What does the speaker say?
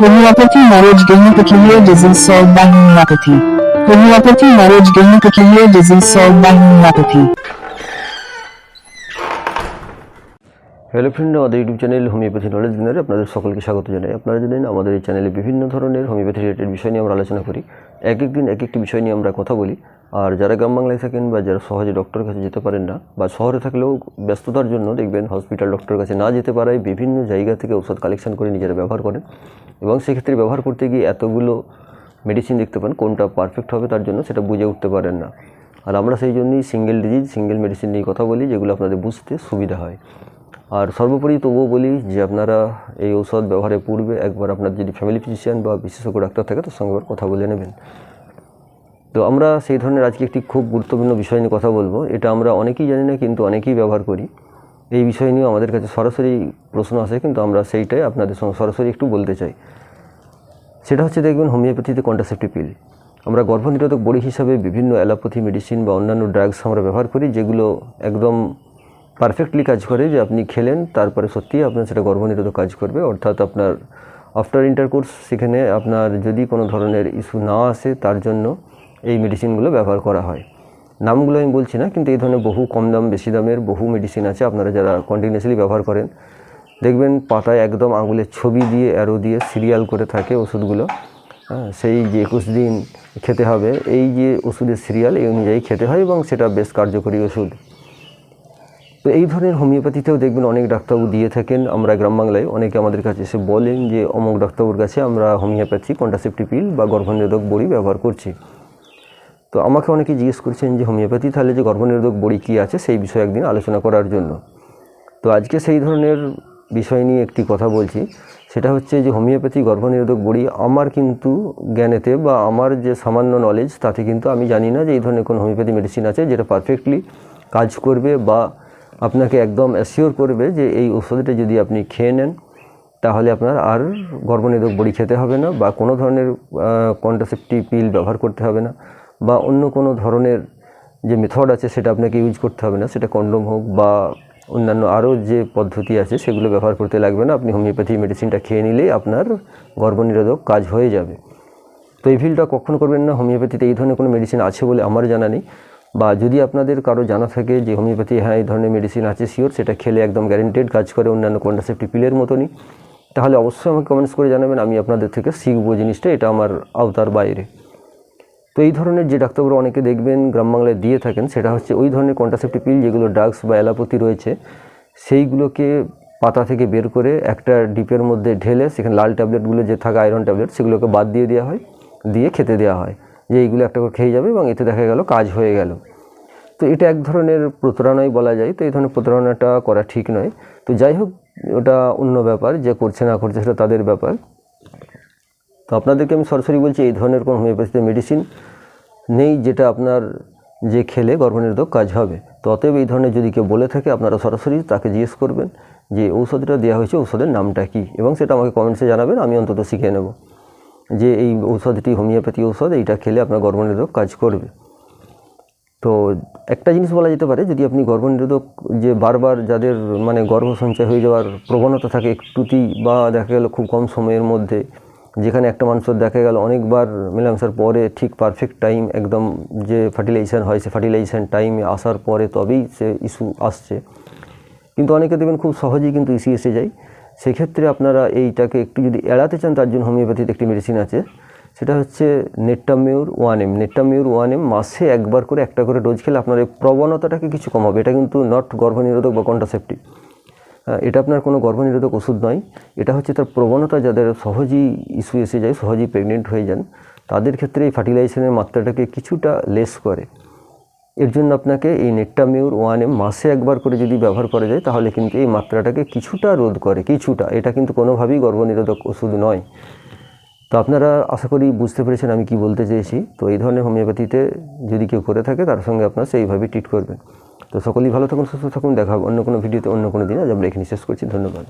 Quando a Patti Marriage ganha que queria dizer só o bairro Quando a Patti Marriage ganha que queria dizer só o bairro hello friend আমাদের YouTube channel homeopathy knowledge গেনারে আপনাদের সকলকে স্বাগত জানাই। আপনারা জানেন আমাদের এই চ্যানেলে বিভিন্ন ধরনের হোমিওপ্যাথি রিলেটেড বিষয় নিয়ে আমরা আলোচনা করি। এক এক দিন এক একটি বিষয় নিয়ে আমরা কথা বলি। আর যারা গ্রাম বাংলায় থাকেন বা যারা সহজে ডক্টরের কাছে যেতে পারেন না বা শহরে থাকলেও ব্যস্ততার জন্য দেখবেন হসপিটাল ডক্টরের কাছে না যেতে পারায় বিভিন্ন জায়গা থেকে ওষুধ কালেকশন করে নিজেরা ব্যবহার করেন। এবং সেক্ষেত্রে ব্যবহার করতে গিয়ে এতগুলো মেডিসিন দেখতে পান, কোনটা পারফেক্ট হবে তার জন্য সেটা বুঝে উঠতে পারেন না। আর আমরা সেই জন্যই সিঙ্গেল ডিজিজ সিঙ্গেল মেডিসিন নিয়ে কথা বলি, যেগুলো আপনাদের বুঝতে সুবিধা হয়। আর সর্বোপরি তবুও বলি যে আপনারা এই ঔষধ ব্যবহারের পূর্বে একবার আপনার যদি ফ্যামিলি ফিজিশিয়ান বা বিশেষজ্ঞ ডাক্তার থাকে, তার সঙ্গে কথা বলে নেবেন। তো আমরা সেই ধরনের আজকে একটি খুব গুরুত্বপূর্ণ বিষয় নিয়ে কথা বলব। এটা আমরা অনেকেই জানি না, কিন্তু অনেকেই ব্যবহার করি। এই বিষয় নিয়েও আমাদের কাছে সরাসরি প্রশ্ন আসে, কিন্তু আমরা সেইটাই আপনাদের সঙ্গে সরাসরি একটু বলতে চাই। সেটা হচ্ছে দেখবেন, হোমিওপ্যাথিতে কন্ট্রাসেপ্টিভ পিল আমরা গর্ভনিরোধক বড়ি হিসাবে বিভিন্ন অ্যালোপ্যাথি, মেডিসিন বা অন্যান্য ড্রাগস আমরা ব্যবহার করি, যেগুলো একদম পারফেক্টলি কাজ করে যে আপনি খেলেন, তারপরে সত্যিই আপনার সেটা গর্ভনিরোধক কাজ করবে। অর্থাৎ আপনার আফটার ইন্টারকোর্স সেখানে আপনার যদি কোনো ধরনের ইস্যু না আসে, তার জন্য এই মেডিসিনগুলো ব্যবহার করা হয়। নামগুলো আমি বলছি না, কিন্তু এই ধরনের বহু কম দাম, বেশি দামের বহু মেডিসিন আছে আপনারা যারা কন্টিনিউসলি ব্যবহার করেন। দেখবেন পাতায় একদম আঙুলের ছবি দিয়ে অ্যারো দিয়ে সিরিয়াল করে থাকে ওষুধগুলো। হ্যাঁ সেই যে একুশ দিন খেতে হবে, এই যে ওষুধের সিরিয়াল এই অনুযায়ী খেতে হয় এবং সেটা বেশ কার্যকরী ওষুধ। তো এই ধরনের হোমিওপ্যাথিতেও দেখবেন অনেক ডাক্তারবাবু দিয়ে থাকেন। আমরা গ্রাম বাংলায় অনেকে আমাদের কাছে এসে বলেন যে, অমুক ডাক্তারবাবুর কাছে আমরা হোমিওপ্যাথি কন্ট্রাসেপ্টিভ পিল বা গর্ভনিরোধক বড়ি ব্যবহার করছি। তো আমাকে অনেকে জিজ্ঞেস করছেন যে, হোমিওপ্যাথি তাহলে যে গর্ভনিরোধক বড়ি কী আছে সেই বিষয়ে একদিন আলোচনা করার জন্য। তো আজকে সেই ধরনের বিষয় নিয়ে একটি কথা বলছি। সেটা হচ্ছে যে, হোমিওপ্যাথি, গর্ভনিরোধক বড়ি আমার কিন্তু জ্ঞানেতে বা আমার যে সামান্য নলেজ তাতে কিন্তু আমি জানি না যে, এই ধরনের কোনো হোমিওপ্যাথি মেডিসিন আছে যেটা পারফেক্টলি কাজ করবে বা আপনাকে একদম অ্যাসিওর করবে যে এই ওষুধটা যদি আপনি খেয়ে নেন, তাহলে আপনার আর গর্ভনিরোধক বড়ি খেতে হবে না বা কোনো ধরনের কন্ট্রাসেপ্টিভ পিল ব্যবহার করতে হবে না বা অন্য কোনো ধরনের যে মেথড আছে সেটা আপনাকে ইউজ করতে হবে না। সেটা কন্ডোম হোক বা অন্যান্য আরও যে পদ্ধতি আছে সেগুলো ব্যবহার করতে লাগবে না। আপনি হোমিওপ্যাথি মেডিসিনটা খেয়ে নিলেই আপনার গর্ভনিরোধক কাজ হয়ে যাবে। তো এই ভিলটা কখনো করবেন না। হোমিওপ্যাথিতে এই ধরনের কোনো মেডিসিন আছে বলে আমার জানা নেই। বা যদি আপনাদের কারও জানা থাকে যে হোমিওপ্যাথি হ্যাঁ এই ধরনের মেডিসিন আছে শিওর সেটা খেলে একদম গ্যারেন্টেড কাজ করে অন্যান্য কন্ট্রাসেপ্টিভ পিলের মতনই। তাহলে অবশ্যই আমাকে কমেন্টস করে জানাবেন, আমি আপনাদের থেকে শিখব জিনিসটা, এটা আমার আওতার বাইরে। তো এই ধরনের যে ডাক্তারবাবু অনেকে দেখবেন গ্রাম বাংলায় দিয়ে থাকেন, সেটা হচ্ছে ওই ধরনের কন্ট্রাসেপ্টিভ পিল যেগুলো ড্রাগস বা অ্যালোপ্যাথি রয়েছে, সেইগুলোকে পাতা থেকে বের করে একটা ডিপের মধ্যে ঢেলে, সেখানে লাল ট্যাবলেটগুলো যে থাকে আয়রন ট্যাবলেট সেগুলোকে বাদ দিয়ে দেওয়া হয়, দিয়ে খেতে দেওয়া হয়। যে এইগুলো একটা করে খেয়ে যাবে এবং এতে দেখা গেল কাজ হয়ে গেল। তো এটা এক ধরনের প্রতারণাই বলা যায়। তো এই ধরনের প্রতারণাটা করা ঠিক নয়। তো যাই হোক, ওটা অন্য ব্যাপার, যে করছে না করছে সেটা তাদের ব্যাপার। তো আপনাদেরকে আমি সরাসরি বলছি, এই ধরনের কোনো হোমিওপ্যাথিতে মেডিসিন নেই যেটা আপনার যে খেলে গর্ভনিরোধক কাজ হবে। তো অতএব এই ধরনের যদি কেউ বলে থাকে, আপনারা সরাসরি তাকে জিজ্ঞেস করবেন যে ঔষধটা দেওয়া হয়েছে, ঔষধের নামটা কী? এবং সেটা আমাকে কমেন্টসে জানাবেন, আমি অন্তত শিখে নেব। যে এই ঔষধটি, হোমিওপ্যাথি ঔষধ, এইটা খেলে আপনার গর্ভনিরোধক কাজ করবে। তো একটা জিনিস বলা যেতে পারে, যদি আপনি গর্ভনিরোধক যে বারবার যাদের মানে গর্ভ সঞ্চয় হয়ে যাওয়ার প্রবণতা থাকে একটুতেই বা দেখা গেল খুব কম সময়ের মধ্যে, যেখানে একটা মানুষের দেখা গেল অনেকবার মেলামেশার পরে ঠিক পারফেক্ট টাইম একদম যে ফার্টিলাইজেশন হয়, সে ফার্টিলাইজেশন টাইমে আসার পরে তবেই সে ইস্যু আসছে। কিন্তু অনেকে দেখবেন খুব সহজেই কিন্তু ইস্যু এসে যায়। সেক্ষেত্রে আপনারা এইটাকে একটু যদি এড়াতে চান, তার জন্য হোমিওপ্যাথিতে একটি মেডিসিন আছে। সেটা হচ্ছে নেট্টামিউর ওয়ান এম। নেট্টামিউর ওয়ান এম মাসে একবার করে একটা করে ডোজ খেলে আপনার এই প্রবণতাটাকে কিছু কমাবে। এটা কিন্তু নট গর্ভনিরোধক বা কন্ট্রাসেপ্টিভ এটা আপনার কোনো গর্ভনিরোধক ওষুধ নয়। এটা হচ্ছে তার প্রবণতা, যাদের সহজেই ইস্যু এসে যায়, সহজেই প্রেগনেন্ট হয়ে যান, তাদের ক্ষেত্রে এই ফার্টিলাইজেশনের মাত্রাটাকে কিছুটা লেস করে। এর জন্য আপনাকে এই নেট্টামিউর ওয়ান এম মাসে একবার করে যদি ব্যবহার করা যায়, তাহলে কিন্তু এই মাত্রাটাকে কিছুটা রোধ করে, কিছুটা। এটা কিন্তু কোনোভাবেই গর্ভনিরোধক ওষুধ নয়। তো আপনারা আশা করি বুঝতে পেরেছেন আমি কি বলতে চেয়েছি। তো এই ধরনের হোমিওপ্যাথিতে যদি কেউ করে থাকে, তার সঙ্গে আপনারা সেইভাবে ট্রিট করবেন। তো সকলেই ভালো থাকুন, সুস্থ থাকুন, দেখা অন্য কোনো ভিডিওতে, অন্য কোনো দিন। আজ আমরা এখানে শেষ করছি। ধন্যবাদ।